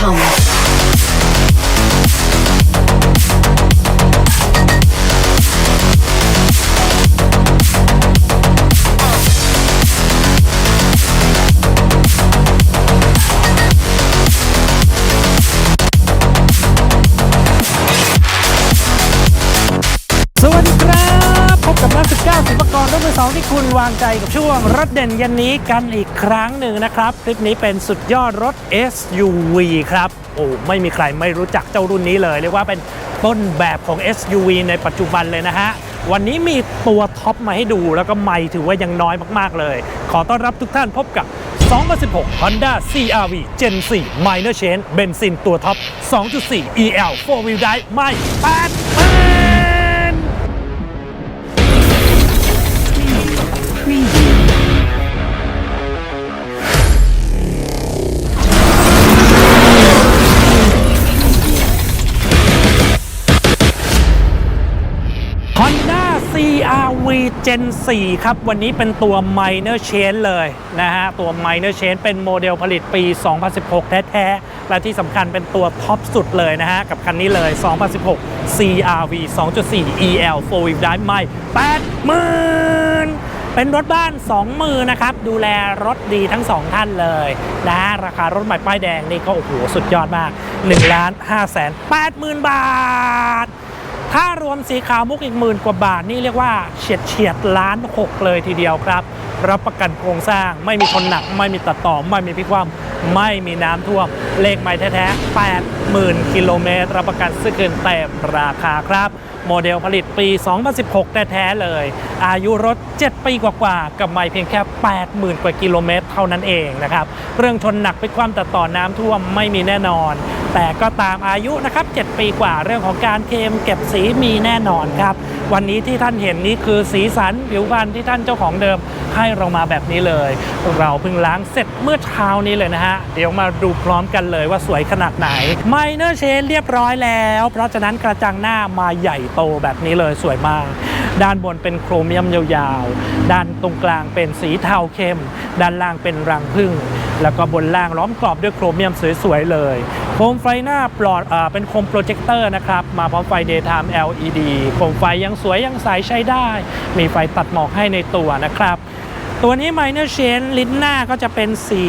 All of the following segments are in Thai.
Tom. วางใจกับช่วงรถเด่นยันนี้กันอีกครั้งหนึ่งนะครับ คลิปนี้เป็นสุดยอดรถ SUV ครับ โอ้ไม่มีใครไม่รู้จักเจ้ารุ่นนี้เลย เรียกว่าเป็นต้นแบบของ SUV ในปัจจุบันเลยนะฮะ วันนี้มีตัวท็อปมาให้ดูแล้วก็ไม่ถือว่ายังน้อยมากๆเลย ขอต้อนรับทุกท่านพบกับ 2016 Honda CRV Gen 4 Minor Change เบนซินตัวท็อป 2.4 EL 4 Wheel Drive ไม่8 Gen 4 ครับ วันนี้เป็นตัว Minor Change เลยนะฮะ ตัว Minor Change เป็นโมเดลผลิตปี 2016 แท้ๆ และที่สำคัญเป็นตัวท็อปสุดเลยนะฮะ กับคันนี้เลย 2016 CRV 2.4 EL 4 Wheel Drive ไม่80,000เป็นรถบ้าน 2 มือนะครับ ดูแลรถดีทั้ง 2 ท่านเลยนะฮะราคารถใหม่ป้ายแดงนี่ก็โอ้โหสุดยอดมาก1ล้าน5แสน80,000 บาทถ้าร วมสีขาวมุกอีกหมื่นกว่าบาทนี่เรียกว่าเฉียดเฉียดล้านหกเลยทีเดียวครับ รับประกันโครงสร้างไม่มีชนหนัก ไม่มีตัดต่อไม่มีพิกความไม่มีน้ำท่วมเลขใหม่แท้ๆ 80,000 กิโลเมตร รับประกันซื้อคืนเต็มราคาครับ โมเดลผลิตปี 2016 แท้ๆเลย อายุรถ 7 ปีกว่าๆ กับไม่เพียงแค่ 80,000 กว่ากิโลเมตร เท่านั้นเองนะครับ เรื่องชนหนักพลิกคว่ำตัดต่อน้ำท่วมไม่มีแน่นอน แต่ก็ตามอายุนะครับ 7 ปีกว่าเรื่องของการเคลมเก็บสีมีแน่นอนครับ วันนี้ที่ท่านเห็นนี้คือสีสันผิวพรรณที่ท่านเจ้าของเดิมให้เรามาแบบนี้เลย เราเพิ่งล้างเสร็จเมื่อเช้านี้เลยนะฮะ เดี๋ยวมาดูพร้อมกันเลยว่าสวยขนาดไหนไมเนอร์เชนเรียบร้อยแล้ว เพราะฉะนั้นกระจังหน้ามาใหญ่โตแบบนี้เลยสวยมาก ด้านบนเป็นโครเมียมยาวๆ ด้านตรงกลางเป็นสีเทาเข้ม ด้านล่างเป็นรังผึ้งแล้วก็บนล่างล้อมกรอบด้วยโครเมียมสวยๆเลยโคมไฟหน้าปลอดอเป็นโคมโปรเจคเตอร์นะครับ มาพร้อมไฟ daytime LED โคมไฟยังสวยยังใสใช้ได้ มีไฟตัดหมอกให้ในตัวนะครับ ตัวนี้ Minor Change ลิ้นหน้าก็จะเป็นสี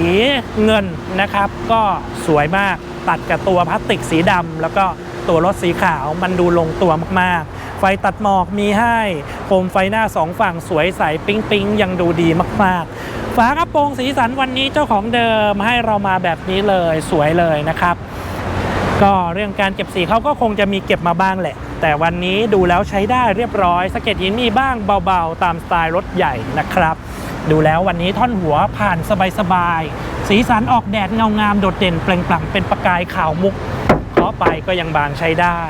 เงินนะครับ ก็สวยมากตัดกับตัวพลาสติกสีดำแล้วก็ตัวรถสีขาวมันดูลงตัวมากๆ ไฟตัดหมอกมีให้โคมไฟหน้าสองฝั่งสวยใสปิ๊งปิงยังดูดีมากๆ ฝากระโปรงสีสันวันนี้เจ้าของเดิมให้เรามาแบบนี้เลยสวยเลยนะครับ ก็เรื่องการเก็บสีเขาก็คงจะมีเก็บมาบ้างแหละ แต่วันนี้ดูแล้วใช้ได้เรียบร้อยสเก็ดหินมีบ้างเบาๆ ตามสไตล์รถใหญ่นะครับ ดูแล้ววันนี้ท่อนหัวผ่านสบายๆ สีสันออกแดดเงางามโดดเด่นเปล่งปลั่งเป็นประกายขาวมุกเคาะไปก็ยังบางใช้ได้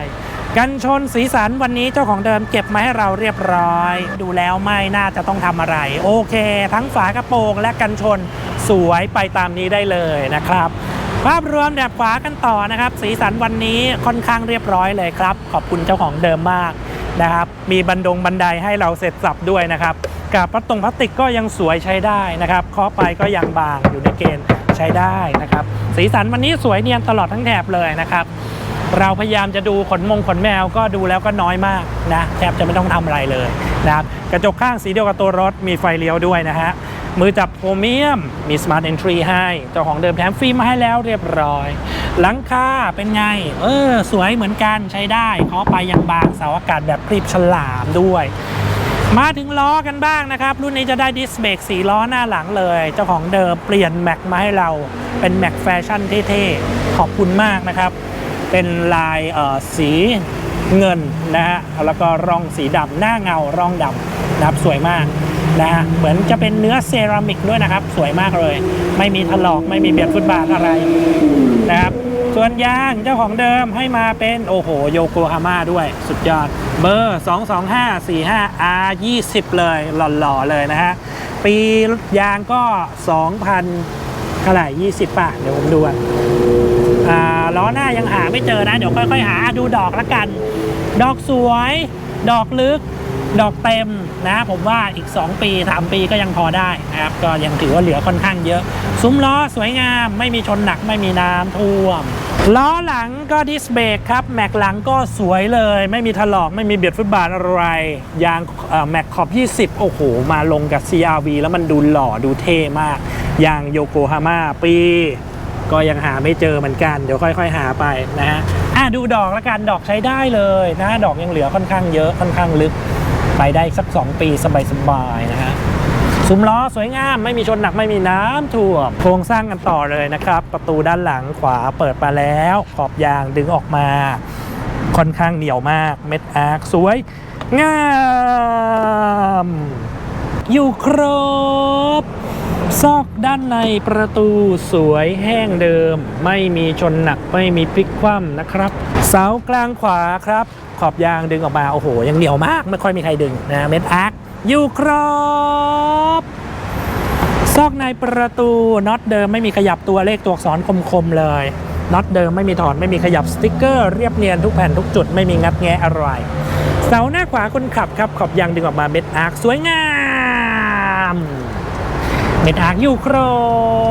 กันชนสีสันวันนี้เจ้าของเดิมเก็บมาให้เราเรียบร้อย ดูแล้วไม่น่าจะต้องทำอะไร โอเค ทั้งฝากระโปรงและกันชนสวยไปตามนี้ได้เลยนะครับ ภาพรวมแดบขวากันต่อนะครับ สีสันวันนี้ค่อนข้างเรียบร้อยเลยครับ ขอบคุณเจ้าของเดิมมาก นะครับ มีบันดงบันไดให้เราเสร็จสับด้วยนะครับกับพลาสตงพลาสติกก็ยังสวยใช้ได้นะครับเคาะไปก็ยังบางอยู่ในเกณฑ์ใช้ได้นะครับ สีสันวันนี้สวยเนียนตลอดทั้งแถบเลยนะครับ เราพยายามจะดูขนมงขนแมวก็ดูแล้วก็น้อยมากนะแทบจะไม่ต้องทำอะไรเลยนะครับกระจกข้างสีเดียวกับตัวรถมีไฟเลี้ยวด้วยนะฮะมือจับโครเมียมมี Smart Entry ให้เจ้าของเดิมแถมฟิล์มมาให้แล้วเรียบร้อย หลังคาเป็นไง เออ สวยเหมือนกันใช้ได้เคาะไปยังบางเสาอากาศแบบคลิปฉลามด้วย มาถึงล้อกันบ้างนะครับ รุ่นนี้จะได้ดิสเบรกสีล้อหน้าหลังเลย เจ้าของเดิมเปลี่ยนแม็กมาให้เราเป็นแม็กแฟชั่นเท่ๆ ขอบคุณมากนะครับ เป็นลายเออสีเงินนะฮะแล้วก็ร่องสีดำหน้าเงาร่องดำนะครับสวยมากนะฮะเหมือนจะเป็นเนื้อเซรามิกด้วยนะครับ สวยมากเลย ไม่มีถลอกไม่มีเบียดฟุตบาทอะไรนะครับ ส่วนยางเจ้าของเดิมให้มาเป็นโอ้โหโยโกฮาม่าด้วยสุดยอด เบอร์ 22545 R 20 เลยหล่อๆเลยนะฮะ ปียางก็ 2,000เท่าไหร่20 ป่ะ เดี๋ยวผมดูอะอ่าล้อหน้ายังหาไม่เจอนะ เดี๋ยวค่อยๆ หาดูดอกละกัน ดอกสวย ดอกลึกดอกเต็มนะผมว่าอีก 2 ปี 3 ปีก็ยังพอได้นะครับก็ยังถือว่าเหลือค่อนข้างเยอะ ซุ้มล้อสวยงาม ไม่มีชนหนักไม่มีน้ำท่วม ล้อหลังก็ดิสเบรกครับแม็กหลังก็สวยเลย ไม่มีถลอกไม่มีเบียดฟุตบาทอะไร ยางแม็กขอบ 20 โอ้โห มาลงกับ CRV แล้วมันดูหล่อดูเท่มาก ยางโยโกฮาม่าปี ก็ยังหาไม่เจอเหมือนกัน เดี๋ยวค่อยๆ หาไปนะฮะอะดูดอกล้วกันดอกใช้ได้เลยนะดอกยังเหลือค่อนข้างเยอะค่อนข้างลึก ไปได้สัก 2 ปีสบายๆนะฮะ ซุ้มล้อสวยงามไม่มีชนหนักไม่มีน้ำท่วม โครงสร้างกันต่อเลยนะครับ ประตูด้านหลังขวาเปิดมาแล้ว ขอบยางดึงออกมา ค่อนข้างเหนียวมากเม็ดอาร์คสวย งาม อยู่ครบซอกด้านในประตูสวยแห้งเดิม ไม่มีชนหนักไม่มีพลิกคว่ำนะครับ เสากลางขวาครับ ขอบยางดึงออกมา โอ้โห ยังเหนียวมาก ไม่ค่อยมีใครดึงนะเม็ดอาร์ค อยู่ครบซอกในประตูน็อตเดิมไม่มีขยับตัวเลขตัวอักษรคมๆเลยน็อตเดิมไม่มีถอดไม่มีขยับสติกเกอร์เรียบเนียนทุกแผ่นทุกจุดไม่มีงัดแงะอะไรเสาหน้าขวาคนขับครับ ขอบยางดึงออกมาเม็ดอาร์คสวยงามเม็ดอาร์คอยู่ครบ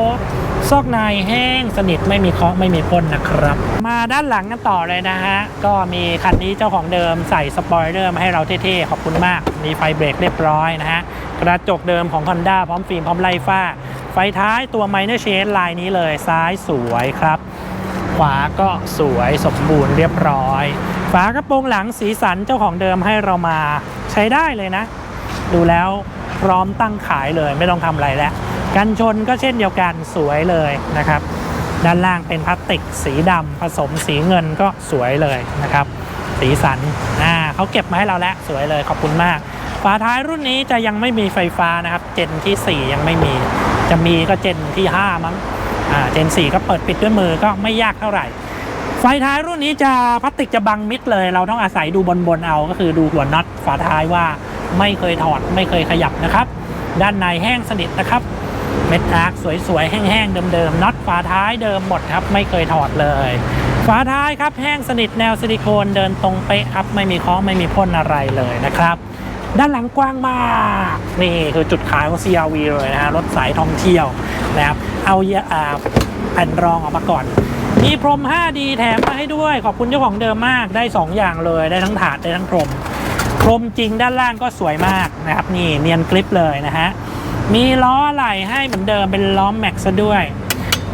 ซอกในแห้งสนิทไม่มีเคาะไม่มีพ่นนะครับ มาด้านหลังกันต่อเลยนะฮะ ก็มีคันนี้เจ้าของเดิมใส่สปอยเลอร์มาให้เราเท่ๆ ขอบคุณมาก มีไฟเบรกเรียบร้อยนะฮะ กระจกเดิมของ Honda พร้อมฟิล์มพร้อมไล่ฟ้า ไฟท้ายตัว Minor Change ลายนี้เลยซ้ายสวยครับ ขวาก็สวยสมบูรณ์เรียบร้อย ฝากระโปรงหลังสีสันเจ้าของเดิมให้เรามาใช้ได้เลยนะ ดูแล้วพร้อมตั้งขายเลยไม่ต้องทำอะไรแล้ว กันชนก็เช่นเดียวกันสวยเลยนะครับ ด้านล่างเป็นพลาสติกสีดำผสมสีเงินก็สวยเลยนะครับ สีสันอ่าเขาเก็บมาให้เราแล้วสวยเลยขอบคุณมาก ฝาท้ายรุ่นนี้จะยังไม่มีไฟฟ้านะครับ เจนที่ 4 ยังไม่มี จะมีก็เจนที่ 5 มั้งอ่าเจน 4 ก็เปิดปิดด้วยมือก็ไม่ยากเท่าไหร่ไฟท้ายรุ่นนี้จะพลาสติกจะบังมิดเลย เราต้องอาศัยดูบนบนเอาก็คือดูหัวน็อตฝาท้ายว่าไม่เคยถอดไม่เคยขยับนะครับ ด้านในแห้งสนิทนะครับ เม็ดอาร์คสวยๆ แห้งๆ เดิมๆน็อตฝาท้ายเดิมหมดครับ ไม่เคยถอดเลย ฝาท้ายครับแห้งสนิทแนวซิลิโคนเดินตรงเป๊ะครับไม่มีเคาะไม่มีพ่นอะไรเลยนะครับ ด้านหลังกว้างมาก นี่คือจุดขายของ CRV เลยนะฮะรถสายท่องเที่ยวนะครับเอาเอาแผ่นรองออกมาก่อนมีพรม 5D แถมมาให้ด้วย ขอบคุณเจ้าของเดิมมากได้ 2 อย่างเลยได้ทั้งถาดได้ทั้งพรม พรมจริงด้านล่างก็สวยมากนะครับ นี่เนียนกริปเลยนะฮะ มีล้ออะไหล่ให้เหมือนเดิมเป็นล้อแม็กซ์ซะด้วย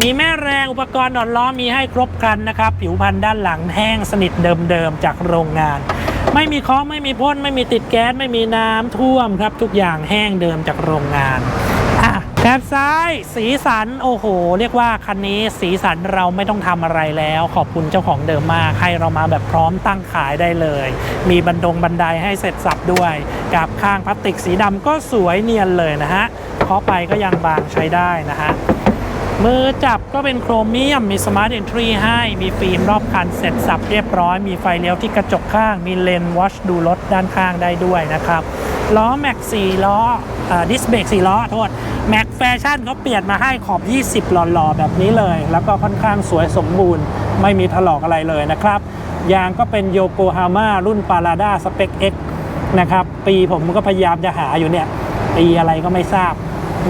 มีแม่แรงอุปกรณ์ดอดล้อมีให้ครบครันนะครับ ผิวพันธุ์ด้านหลังแห้งสนิทเดิมๆจากโรงงาน ไม่มีเคาะไม่มีพ่นไม่มีติดแก๊สไม่มีน้ำท่วมครับ ทุกอย่างแห้งเดิมจากโรงงาน แถบซ้ายสีสันโอ้โห เรียกว่าคันนี้สีสันเราไม่ต้องทำอะไรแล้ว ขอบคุณเจ้าของเดิมมากให้เรามาแบบพร้อมตั้งขายได้เลย มีบันดงบันไดให้เสร็จสับด้วย กับข้างพลาสติกสีดำก็สวยเนียนเลยนะฮะเคาะไปก็ยังบางใช้ได้นะฮะมือจับก็เป็นโครเมียม มีสมาร์ท e อนทรีให้ มีฟิล์มรอบคันเสร็จสับเรียบร้อย มีไฟเลี้ยวที่กระจกข้าง มีเลนวอชดูรถด้านข้างได้ด้วยนะครับ ล้อแม็ก4ล้อดิสเบรก4ล้อโทษแม็กแฟชั่นเขาเปลี่ยนมาให้ขอบ 20 หล่อๆ แบบนี้เลย แล้วก็ค่อนข้างสวยสมบูรณ์ ไม่มีถลอกอะไรเลยนะครับ ยางก็เป็นโยโกฮาม่ารุ่นปาราด้าสเป c X นะครับ ปีผมก็พยายามจะหาอยู่เนี่ย ปีอะไรก็ไม่ทราบ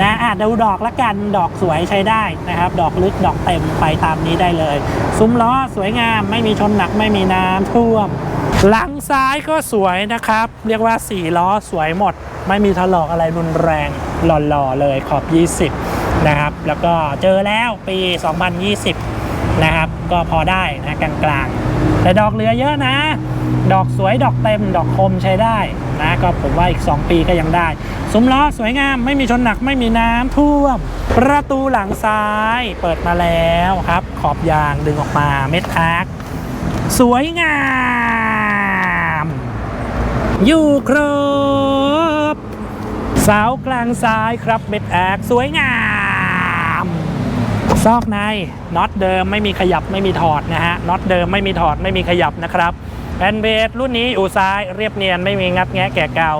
นะอะดูดอกละกันดอกสวยใช้ได้นะครับ ดอกลึกดอกเต็มไปตามนี้ได้เลย ซุ้มล้อสวยงามไม่มีชนหนักไม่มีน้ำท่วม หลังซ้ายก็สวยนะครับ เรียกว่า 4 ล้อสวยหมด ไม่มีถลอกอะไรรุนแรงหล่อๆเลยขอบ 20 นะครับ แล้วก็เจอแล้วปี 2020 นะครับ ก็พอได้นะกลางๆ แต่ดอกเหลือเยอะนะ ดอกสวยดอกเต็มดอกคมใช้ได้นะก็ผมว่าอีก 2 ปีก็ยังได้ ซุ้มล้อสวยงามไม่มีชนหนักไม่มีน้ำท่วม ประตูหลังซ้ายเปิดมาแล้วครับ ขอบยางดึงออกมาเม็ดอาร์คสวยงาม อยู่ครบ เสากลางซ้ายครับเม็ดแอกสวยงาม ซอกในน็อตเดิมไม่มีขยับไม่มีถอดนะฮะน็อตเดิมไม่มีถอดไม่มีขยับนะครับแผ่นเบสรุ่นนี้อยู่ซ้ายเรียบเนียนไม่มีงัดแงะแก่เก่า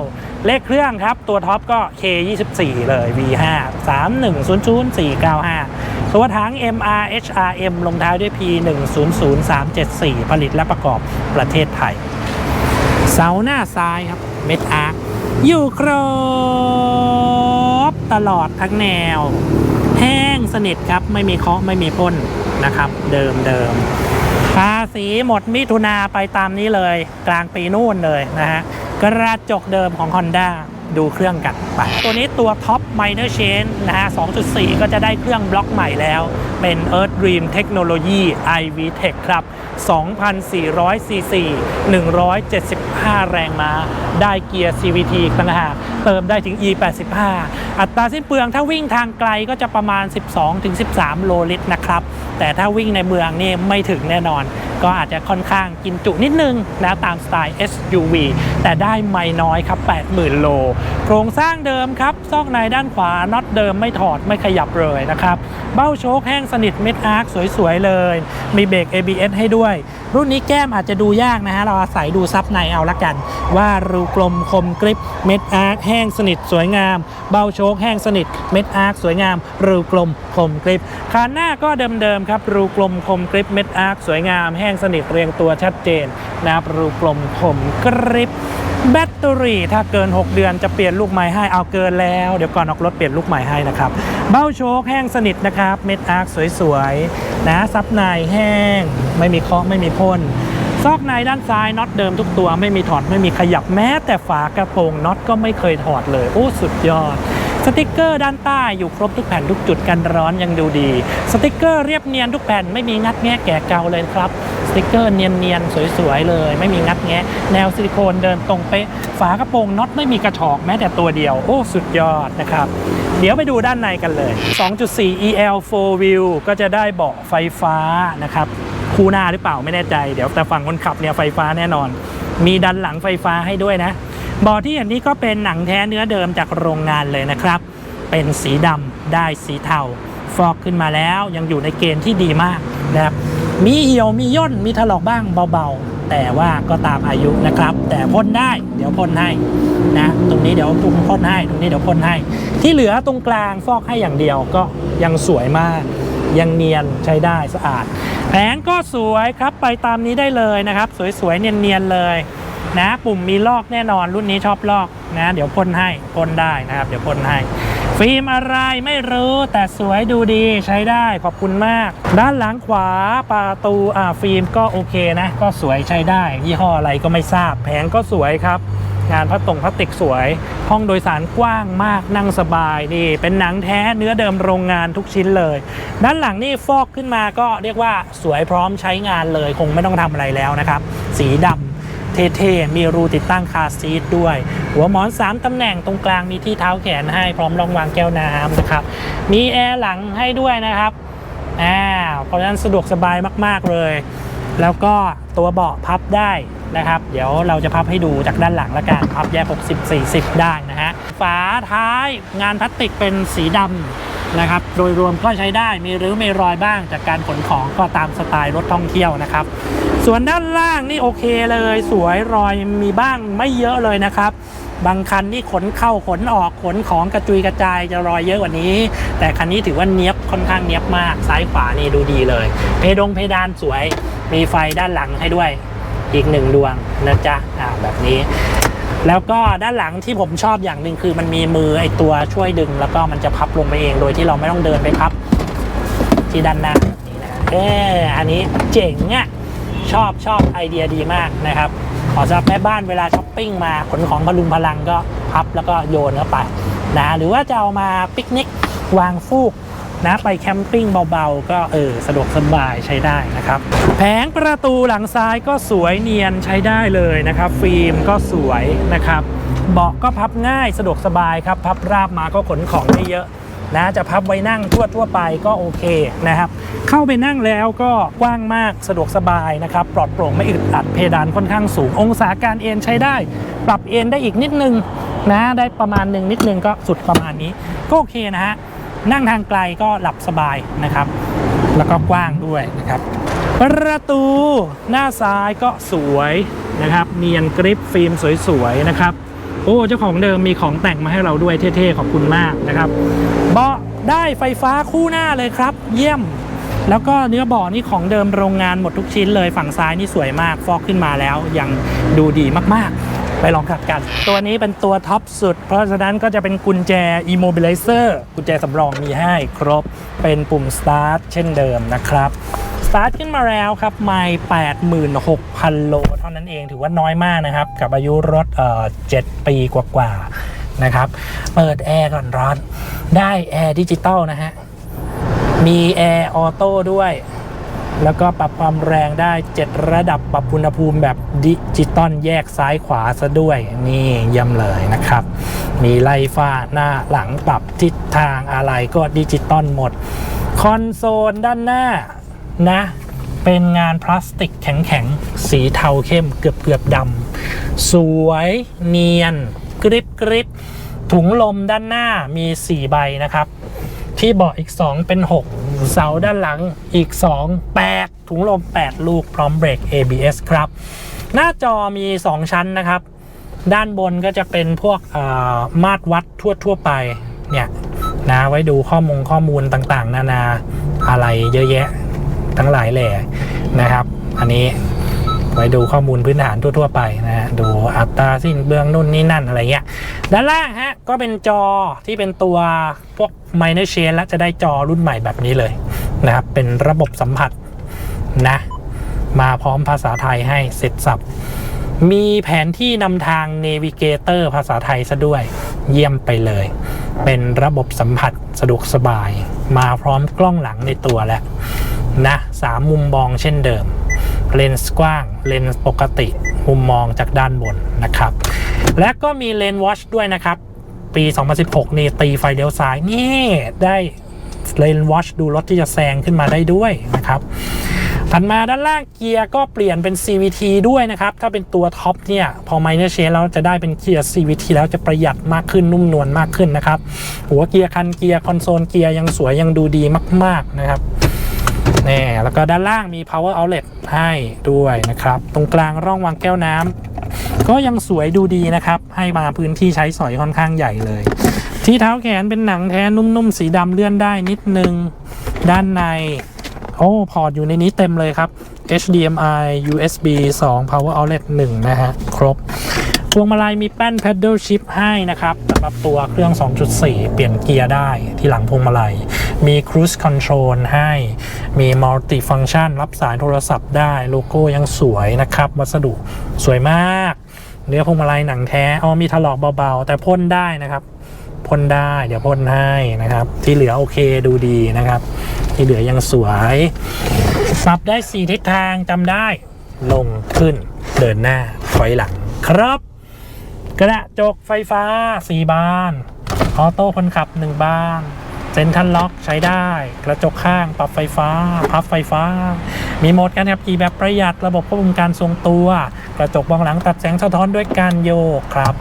เลขเครื่องครับ ตัวท็อปก็ K24 เลย V5 3100495 ตัวถัง MR HRM ลงท้ายด้วย P100374 ผลิตและประกอบประเทศไทย เสาหน้าซ้ายครับเม็ดอาร์อยู่ครบตลอดทั้งแนว แห้งสนิทครับไม่มีเคาะไม่มีพ่นนะครับ เดิมเดิมภาษีหมดมิถุนาไปตามนี้เลย กลางปีนู่นเลยนะฮะกระจกเดิมของ Honda ดูเครื่องกันไป ตัวนี้ตัวท็อป Minor Change นะฮะ 2.4 ก็จะได้เครื่องบล็อกใหม่แล้ว เป็น Earth Dream Technology iV Tech ครับ 2,400 cc 175 แรงม้า ได้เกียร์ CVT ต่างหากเติมได้ถึง E85 อัตราสิ้นเปลืองถ้าวิ่งทางไกลก็จะประมาณ 12-13 โลลิตรนะครับ แต่ถ้าวิ่งในเมืองนี่ไม่ถึงแน่นอน ก็อาจจะค่อนข้างกินจุนิดนึงนะตามสไตล์ SUV แต่ได้ไม่น้อยครับ 80,000 โลโครงสร้างเดิมครับ ซอกในด้านขวาน็อตเดิมไม่ถอดไม่ขยับเลยนะครับ เบ้าโชคแห้งสนิทเม็ดอาร์คสวยๆเลย มีเบรก ABS ให้ด้วย รุ่นนี้แก้มอาจจะดูยากนะฮะ เราอาศัยดูซับในเอาละกัน ว่ารูกลมคมกริบเม็ดอาร์คแห้งสนิทสวยงาม เบ้าโชคแห้งสนิทเม็ดอาร์คสวยงาม รูกลมคมกริบคานหน้าก็เดิมๆครับ รูกลมคมกริบเม็ดอาร์คสวยงาม แห้งสนิทเรียงตัวชัดเจนนะครับรูกลมคมกริบ แบตเตอรี่ถ้าเกิน 6 เดือนจะเปลี่ยนลูกใหม่ให้เอาเกินแล้ว เดี๋ยวก่อนออกรถเปลี่ยนลูกใหม่ให้นะครับ เบ้าโชคแห้งสนิทนะครับ เม็ดอาร์คสวยๆ นะซับในแห้ง ไม่มีเคาะไม่มีพ่นซอกในด้านซ้ายน็อตเดิมทุกตัวไม่มีถอดไม่มีขยับแม้แต่ฝากระโปรงน็อตก็ไม่เคยถอดเลย โอ้สุดยอด สติกเกอร์ด้านใต้อยู่ครบทุกแผ่นทุกจุดกันร้อนยังดูดี สติกเกอร์เรียบเนียนทุกแผ่นไม่มีงัดแงะแก่เกาเลยครับสติกเกอร์เนียนๆสวยๆเลย ไม่มีงัดแงะ แนวซิลิโคนเดินตรงเป๊ะฝากระโปรงน็อตไม่มีกระชอกแม้แต่ตัวเดียว โอ้สุดยอดนะครับเดี๋ยวไปดูด้านในกันเลย 2.4 EL 4 Wheel ก็จะได้เบาะไฟฟ้านะครับคู่หน้าหรือเปล่าไม่แน่ใจ เดี๋ยวแต่ฝั่งคนขับเนี่ยไฟฟ้าแน่นอน มีดันหลังไฟฟ้าให้ด้วยนะ บาะที่เห็นนี้ก็เป็นหนังแท้เนื้อเดิมจากโรงงานเลยนะครับ เป็นสีดำได้สีเทาฟอกขึ้นมาแล้วยังอยู่ในเกณฑ์ที่ดีมากนะครับมีเหี่ยวมีย่นมีถลอกบ้างเบาๆ แต่ว่าก็ตามอายุนะครับ แต่พ่นได้เดี๋ยวพ่นให้นะตรงนี้เดี๋ยวตรงพ่นให้ตรงนี้เดี๋ยวพ่นให้ ที่เหลือตรงกลางฟอกให้อย่างเดียวก็ยังสวยมาก ยังเนียนใช้ได้สะอาดแผงก็สวยครับไปตามนี้ได้เลยนะครับ สวยๆเนียนๆเลย นะ ปุ่มมีลอกแน่นอนรุ่นนี้ชอบลอกนะ เดี๋ยวพ่นให้พ่นได้นะครับ เดี๋ยวพ่นให้ ฟิล์มอะไรไม่รู้แต่สวยดูดีใช้ได้ขอบคุณมาก ด้านหลังขวาประตูอ่าฟิล์มก็โอเคนะ ก็สวยใช้ได้ ยี่ห้ออะไรก็ไม่ทราบแผงก็สวยครับงานพลาสตงพลาสติกสวย ห้องโดยสารกว้างมากนั่งสบายนี่เป็นหนังแท้เนื้อเดิมโรงงานทุกชิ้นเลย ด้านหลังนี่ฟอกขึ้นมาก็เรียกว่าสวยพร้อมใช้งานเลย คงไม่ต้องทำอะไรแล้วนะครับ สีดำ เท่ๆ มีรูติดตั้งคาซีทด้วย หัวหมอน 3 ตำแหน่งตรงกลางมีที่เท้าแขนให้พร้อมรองวางแก้วน้ำนะครับ มีแอร์หลังให้ด้วยนะครับอ่าเพราะฉะนั้นสะดวกสบายมากๆเลย แล้วก็ตัวเบาะพับได้นะครับ เดี๋ยวเราจะพับให้ดูจากด้านหลังละกันพับแยก 60 40 ได้นะฮะฝาท้ายงานพลาสติกเป็นสีดำนะครับ โดยรวมก็ใช้ได้มีริ้วมีรอยบ้างจากการขนของก็ตามสไตล์รถท่องเที่ยวนะครับ ส่วนด้านล่างนี่โอเคเลย สวยรอยมีบ้างไม่เยอะเลยนะครับ บางคันนี่ขนเข้าขนออกขนของกระจุยกระจายจะรอยเยอะกว่านี้ แต่คันนี้ถือว่าเนี้ยบค่อนข้างเนี้ยบมากซ้ายขวานี่ดูดีเลย เพดงเพดานสวย มีไฟด้านหลังให้ด้วยอีกหนึ่งดวงนะจ๊ะอ่าแบบนี้แล้วก็ด้านหลังที่ผมชอบอย่างหนึ่งคือมันมีมือไอตัวช่วยดึง แล้วก็มันจะพับลงไปเองโดยที่เราไม่ต้องเดินไปพับ ที่ด้านหน้าแบบนี้นะเอออันนี้เจ๋งอะ ชอบชอบไอเดียดีมากนะครับขอสำหรับแม่บ้านเวลาช้อปปิ้งมาขนของพลุงพลังก็พับแล้วก็โยนเข้าไปนะหรือว่าจะเอามาปิกนิกวางฟูกนะไปแคมปิ้งเบาๆ ก็เออสะดวกสบายใช้ได้นะครับ แผงประตูหลังซ้ายก็สวยเนียนใช้ได้เลยนะครับ ฟิล์มก็สวยนะครับ เบาะก็พับง่ายสะดวกสบายครับ พับราบมาก็ขนของได้เยอะ นะจะพับไว้นั่งทั่วทั่วไปก็โอเคนะครับ เข้าไปนั่งแล้วก็กว้างมากสะดวกสบายนะครับ ปลอดโปร่งไม่อึดอัดเพดานค่อนข้างสูง องศาการเอนใช้ได้ ปรับเอนได้อีกนิดนึงนะได้ประมาณหนึ่งนิดนึงก็สุดประมาณนี้ ก็โอเคนะฮะนั่งทางไกลก็หลับสบายนะครับ แล้วก็กว้างด้วยนะครับ ประตูหน้าซ้ายก็สวยนะครับ เนียนกริปฟิล์มสวยๆนะครับ โอ้เจ้าของเดิมมีของแต่งมาให้เราด้วยเท่ๆขอบคุณมากนะครับเบาะได้ไฟฟ้าคู่หน้าเลยครับ เยี่ยม แล้วก็เนื้อเบาะนี่ของเดิมโรงงานหมดทุกชิ้นเลยฝั่งซ้ายนี่สวยมาก ฟอกขึ้นมาแล้วยังดูดีมากๆ ไปลองขับกัน ตัวนี้เป็นตัวท็อปสุด เพราะฉะนั้นก็จะเป็นกุญแจ immobilizer กุญแจสำรองมีให้ครบเป็นปุ่ม start เช่นเดิมนะครับ ตาร์ทขึ้นมาแล้วครับไม่86,000 โล เท่านั้นเองถือว่าน้อยมากนะครับ กับอายุรถเอ่อ7ปีกว่าๆนะครับ เปิดแอร์ก่อนร้อน ได้แอร์ดิจิตอลนะฮะ มีแอร์ออโต้ด้วย แล้วก็ปรับความแรงได้ 7 ระดับปรับอุณหภูมิแบบดิจิตอลแยกซ้ายขวาซะด้วย นี่เยี่ยมเลยนะครับ มีไล่ฟ้าหน้าหลังปรับทิศทางอะไรก็ดิจิตอลหมด คอนโซลด้านหน้า นะ เป็นงานพลาสติกแข็งๆ สีเทาเข้มเกือบเกือบๆดำสวยเนียน กริบกริบถุงลมด้านหน้ามี 4 ใบนะครับ ที่เบาะอีก 2 เป็น 6 เสาด้านหลังอีก 2 8 ถุงลม 8 ลูกพร้อมเบรก ABS ครับ หน้าจอมี 2 ชั้นนะครับ ด้านบนก็จะเป็นพวกมาตรวัดทั่วทั่วไปเนี่ยนะไว้ดูข้อมูลข้อมูลต่างๆ นานาอะไรเยอะแยะ ทั้งหลายแหล่นะครับ อันนี้ไว้ดูข้อมูลพื้นฐานทั่ว ๆ ไปนะฮะดูอัตราสิ้นเบืองนู่นนี่นั่นอะไรเงี้ย ด้านล่างฮะก็เป็นจอที่เป็นตัวพวก minor chain และจะได้จอรุ่นใหม่แบบนี้เลยนะครับ เป็นระบบสัมผัสนะ มาพร้อมภาษาไทยให้เสร็จสับ มีแผนที่นำทาง Navigator ภาษาไทยซะด้วยเยี่ยมไปเลย เป็นระบบสัมผัสสะดวกสบาย มาพร้อมกล้องหลังในตัวแล้ว นะสามมุมมองเช่นเดิม เลนส์กว้าง เลนส์ปกติ มุมมองจากด้านบนนะครับ และก็มีเลนส์วอชด้วยนะครับ ปี 2016 นี่ตีไฟเลี้ยวซ้าย นี่ได้เลนส์วอชดูรถที่จะแซงขึ้นมาได้ด้วยนะครับถัดมาด้านล่างเกียร์ก็เปลี่ยนเป็น CVT ด้วยนะครับ ถ้าเป็นตัวท็อปเนี่ย พอ Minor Change แล้วจะได้เป็นเกียร์ CVT แล้วจะประหยัดมากขึ้นนุ่มนวลมากขึ้นนะครับ หัวเกียร์คันเกียร์คอนโซลเกียร์ยังสวยยังดูดีมาก ๆ นะครับ นี่แล้วก็ด้านล่างมี power outlet ให้ด้วยนะครับ ตรงกลางร่องวางแก้วน้ำก็ยังสวยดูดีนะครับ ให้มาพื้นที่ใช้สอยค่อนข้างใหญ่เลย ที่เท้าแขนเป็นหนังแท้นุ่มๆ สีดำเลื่อนได้นิดนึง ด้านใน โอ้พอร์ตอยู่ในนี้เต็มเลยครับ HDMI USB 2 Power Outlet 1 นะฮะ ครบพวงมาลัยมีแป้น Pedal Shift ให้นะครับสำหรับตัวเครื่อง 2.4 เปลี่ยนเกียร์ได้ที่หลังพวงมาลัย มี Cruise Control ให้ มี Multi Function รับสายโทรศัพท์ได้ โลโก้ยังสวยนะครับ วัสดุสวยมาก เนื้อพวงมาลัยหนังแท้ อ๋อมีถลอกเบาๆ แต่พ่นได้นะครับ พ่นได้ เดี๋ยวพ่นให้นะครับ ที่เหลือโอเคดูดีนะครับ ที่เหลือยังสวย ปรับได้ 4 ทิศทางจำได้ ลงขึ้น เดินหน้า ถอยหลังครับกระจกไฟฟ้า 4 บาน ออโต้คนขับ 1 บาน เซ็นทรัลล็อกใช้ได้ กระจกข้าง ปรับไฟฟ้า พับไฟฟ้า มีโหมดการขับขี่แบบประหยัดระบบควบคุมการทรงตัว กระจกมองหลังตัดแสงสะท้อนด้วยการโยกครับ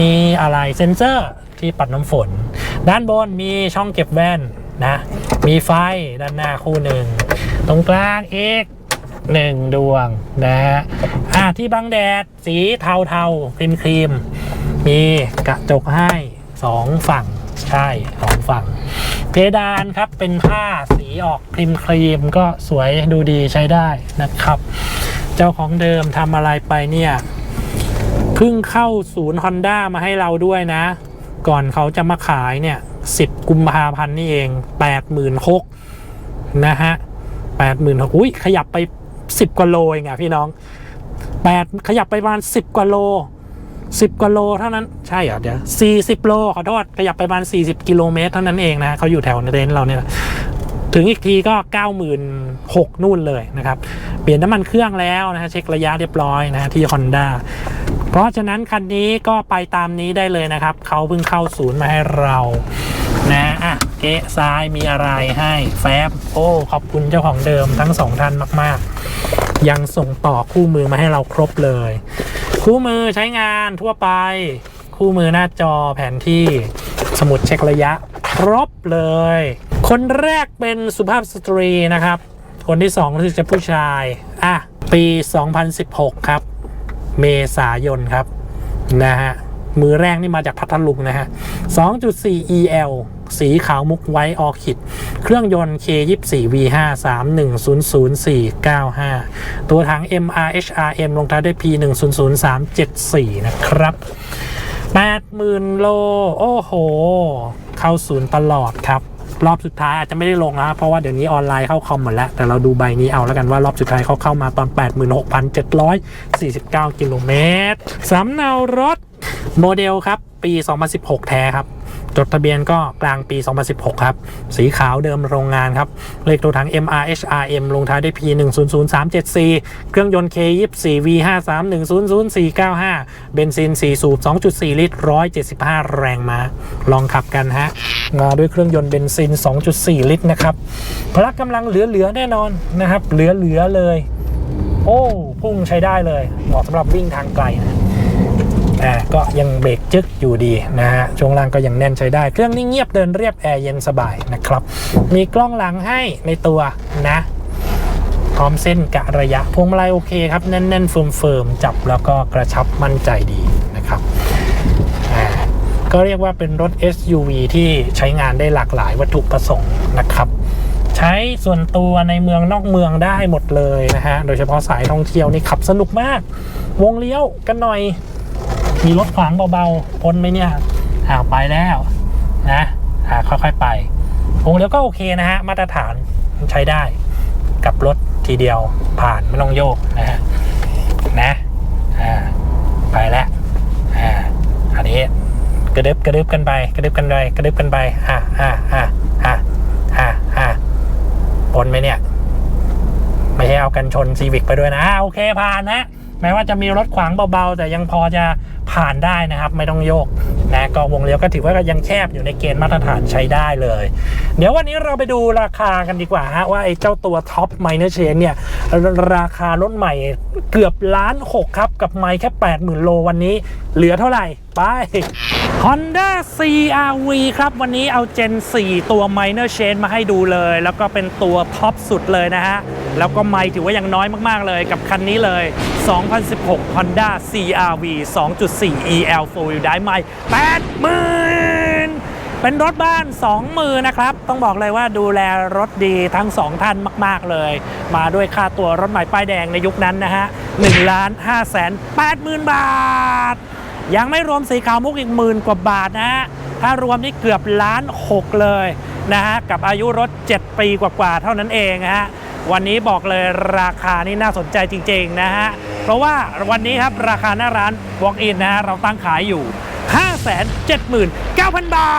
นี่อะไรเซ็นเซอร์ที่ปัดน้ำฝน ด้านบนมีช่องเก็บแว่นนะ มีไฟด้านหน้าคู่หนึ่ง ตรงกลางอีกหนึ่งดวงนะฮะอ่าที่บังแดดสีเทาเทาครีมครีมมีกระจกให้สองฝั่ง ใช่สองฝั่ง เพดานครับเป็นผ้าสีออกครีมครีมก็สวยดูดีใช้ได้นะครับ เจ้าของเดิมทำอะไรไปเนี่ยเพิ่งเข้าศูนย์ Honda มาให้เราด้วยนะ ก่อนเขาจะมาขายเนี่ย 10 กุมภาพันธ์นี่เอง 86,000นะฮะ86,000อุ้ยขยับไป 10 กว่าโลเองอะพี่น้อง8ขยับไปประมาณ 10 กว่าโล 10กว่าโลเท่านั้นใช่เหรอเดี๋ยว40 โลขอโทษขยับไปประมาณ 40 กิโลเมตรเท่านั้นเองนะเขาอยู่แถวในเรนเราเนี่ยถึงอีกทีก็ 96,000นู่นเลยนะครับ เปลี่ยนน้ำมันเครื่องแล้วนะฮะเช็คระยะเรียบร้อยนะฮะที่ Honda เพราะฉะนั้นคันนี้ก็ไปตามนี้ได้เลยนะครับ เขาเพิ่งเข้าศูนย์มาให้เรานะอะเกะซ้ายมีอะไรให้แฟบโอ้ขอบคุณเจ้าของเดิมทั้งสองท่านมาก ๆ ยังส่งต่อคู่มือมาให้เราครบเลย คู่มือใช้งานทั่วไป คู่มือหน้าจอแผนที่สมุดเช็คระยะ ครบเลย คนแรกเป็นสุภาพสตรีนะครับ คนที่สองรู้สึกจะผู้ชาย อะ ปี 2016 ครับ เมษายนครับ นะฮะ มือแรกนี่มาจากพัทลุงนะฮะ 2.4 EL สีขาวมุกไว้ออคิด เครื่องยนต์ K24 V5 3100395 ตัวถัง MRHRM ลงท้ายด้วย P100374 นะครับ 80,000 โล โอ้โห เข้าศูนย์ตลอดครับ รอบสุดท้ายอาจจะไม่ได้ลงนะเพราะว่าเดี๋ยวนี้ออนไลน์เข้าคอมหมดแล้ว แต่เราดูใบนี้เอาแล้วกันว่ารอบสุดท้ายเขาเข้ามาตอน 86,749 กิโลเมตรสำเนารถโมเดลครับ ปี 2016 แท้ครับ จดทะเบียนก็กลางปี 2016 ครับ สีขาวเดิมโรงงานครับ เลขตัวถัง MRHRM ลงท้ายด้วย P100374 เครื่องยนต์ K24V53100495 เบนซิน 4 สูบ 2.4 ลิตร 175 แรงม้าลองขับกันฮะ มาด้วยเครื่องยนต์เบนซิน 2.4 ลิตรนะครับ พละกำลังเหลือ ๆ แน่นอนนะครับ เหลือ ๆ เลย โอ้ พุ่งใช้ได้เลย เหมาะสำหรับวิ่งทางไกลนะ อ่าก็ยังเบรกจึกอยู่ดีนะฮะช่วงล่างก็ยังแน่นใช้ได้ เครื่องนิ่เงียบเดินเรียบแอร์เย็นสบายนะครับ มีกล้องหลังให้ในตัวนะพร้อมเส้นกะระยะพวงมาลัยโอเคครับ แน่นๆเฟิร์มๆจับแล้วก็กระชับมั่นใจดีนะครับก็เรียกว่าเป็นรถ SUV ที่ใช้งานได้หลากหลายวัตถุประสงค์นะครับ ใช้ส่วนตัวในเมืองนอกเมืองได้หมดเลยนะฮะ โดยเฉพาะสายท่องเที่ยวนี่ขับสนุกมาก วงเลี้ยวกันหน่อย มีรถขวางเบาๆพ้นไหมเนี่ยอ้าไปแล้วนะอ่าค่อยๆไปวงเลี้ยวก็โอเคนะฮะ มาตรฐานใช้ได้ กับรถทีเดียวผ่านไม่ต้องโยกนะฮะนะอ่าไปแล้วอ่าอันนี้กระดึบกระดึบกันไปกระดึบกันไปกระดึบกันไปอ่าอ่าอ่าอ่าอ่าอ่าพ้นไหมเนี่ย ไม่ใช่เอากันชนซีวิกไปด้วยนะอ่าโอเคผ่านนะ แม้ว่าจะมีรถขวางเบาๆ แต่ยังพอจะผ่านได้นะครับ ไม่ต้องโยกนะก็วงเลี้ยวก็ถือว่ายังแคบอยู่ในเกณฑ์มาตรฐานใช้ได้เลย เดี๋ยววันนี้เราไปดูราคากันดีกว่าฮะว่าไอ้เจ้าตัวท็อปไมเนอร์เชนเนี่ย ราคารถใหม่เกือบล้านหกครับ กับไมค์แค่ 80,000 โลวันนี้เหลือเท่าไหร่ ไป Honda CRV ครับ วันนี้เอา Gen 4 ตัว Minor Change มาให้ดูเลย แล้วก็เป็นตัวท็อปสุดเลยนะฮะ แล้วก็ไมค์ถือว่ายังน้อยมาก ๆ เลยกับคันนี้เลย 2016 Honda CRV 2.4 EL 4 Wheel Drive ไมค์80,000เป็นรถบ้าน 2 มือนะครับ ต้องบอกเลยว่าดูแลรถดีทั้ง 2 ท่านมาก ๆ เลย มาด้วยค่าตัวรถใหม่ป้ายแดงในยุคนั้นนะฮะ1ล้าน5แสน80,000 บาท ยังไม่รวมสีขาวมุกอีกหมื่นกว่าบาทนะฮะ ถ้ารวมนี่เกือบล้านหกเลยนะฮะ กับอายุรถ 7 ปีกว่าๆเท่านั้นเองฮะ วันนี้บอกเลยราคานี่น่าสนใจจริงๆนะฮะ เพราะว่าวันนี้ครับราคาหน้าร้าน Walk In นะฮะเราตั้งขายอยู่ 579,000 บา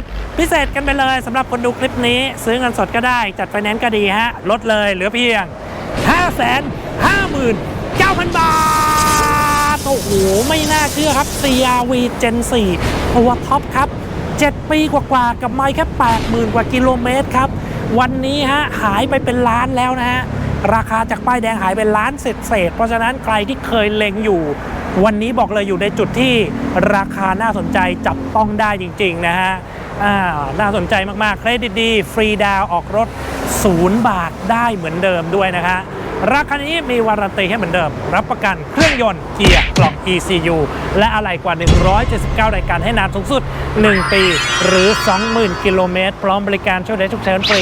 ท พิเศษกันไปเลยสำหรับคนดูคลิปนี้ ซื้อเงินสดก็ได้จัดไฟแนนซ์ก็ดีฮะลดเลยเหลือเพียง 559,000 บาท โอ้โห ไม่น่าเชื่อครับ CRV Gen 4 ตัวท็อปครับ 7 ปีกว่าๆกับไมล์แค่ 80,000 กว่ากิโลเมตรครับ วันนี้ฮะหายไปเป็นล้านแล้วนะฮะ ราคาจากป้ายแดงหายเป็นล้านเศษๆเพราะฉะนั้นใครที่เคยเล็งอยู่ วันนี้บอกเลยอยู่ในจุดที่ราคาน่าสนใจจับต้องได้จริง ๆ นะฮะน่าสนใจมากๆ เครดิตดี ฟรีดาวออกรถ 0 บาทได้เหมือนเดิมด้วยนะคะราคานี้มีวารันตีให้เหมือนเดิม รับประกันเครื่องยนต์เกียร์กล่อง ECU และอะไหล่กว่า 179 รายการให้นานสูงสุด 1 ปี หรือ 20,000 กิโลเมตร พร้อมบริการช่วยเหลือฉุกเฉินฟรี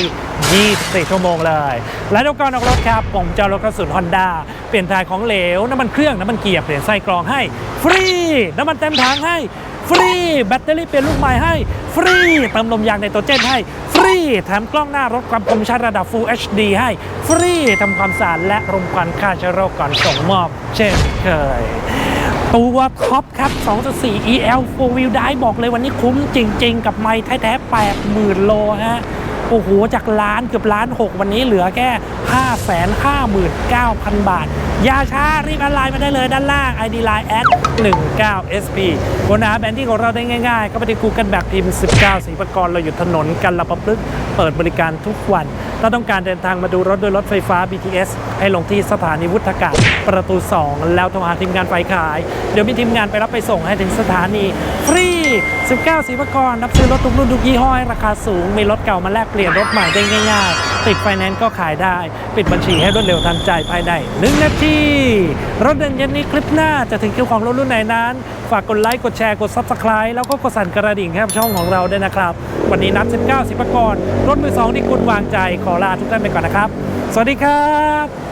24 ชั่วโมงเลย และเดี๋ยวก่อนออกรถครับผมเจะเอารถกระสุนฮอนด้าเปลี่ยนถ่ายของเหลว น้ำมันเครื่อง น้ำมันเกียร์เปลี่ยนไส้กรองให้ ฟรี น้ำมันเต็มถังให้ฟรี แบตเตอรี่เปลี่ยนลูกใหม่ให้ ฟรีเติมลมยางในตัวเจนให้ รี แถมกล้องหน้ารถความคมชัดระดับ Full HD ให้ ฟรีทำความสะอาดและรมควันฆ่าเชื้อโรคก่อนส่งมอบ เช่นเคย ตัวท็อปครับ 2.4 EL 4 Wheel Drive บอกเลยวันนี้คุ้มจริง ๆ กับไม้แท้ๆ80,000 โลฮะ โอ้โห จากล้านเกือบล้าน6วันนี้เหลือแค่559,000 บาทอย่าช้ารีบออนไลน์มาได้เลยด้านล่าง ID Line แอด19 SP ค้นหาแบรนด์ที่ของเราได้ง่ายๆ ก็ไปที่ Google แบบพิมพ์ 19 สีประกรณ์เราอยู่ถนนกันละประพฤกเปิดบริการทุกวัน ถ้าต้องการเดินทางมาดูรถโดยรถไฟฟ้า BTS ให้ลงที่สถานีวุฒากาศประตู 2 แล้วโทรหาทีมงานไฟขาย เดี๋ยวมีทีมงานไปรับไปส่งให้ถึงสถานี ฟรี 19สีพกรรับซื้อรถทุกรุ่นทุกยี่ห้อราคาสูง มีรถเก่ามาแลกเปลี่ยนรถใหม่ได้ง่าย ๆ ติดไฟแนนซ์ก็ขายได้ ปิดบัญชีให้รวดเร็วทันใจภายใน1นาทีรถเด่นเย็นนี้คลิปหน้าจะถึงคิวของรถรุ่นไหนนั้น ฝากกดไลค์กดแชร์กด Subscribe แล้วก็กดสั่นกระดิ่งให้กับช่องของเราด้วยนะครับ วันนี้นัด 19สิบกรรถมือสองที่คุณวางใจขอลาทุกท่านไปก่อนนะครับ สวัสดีครับ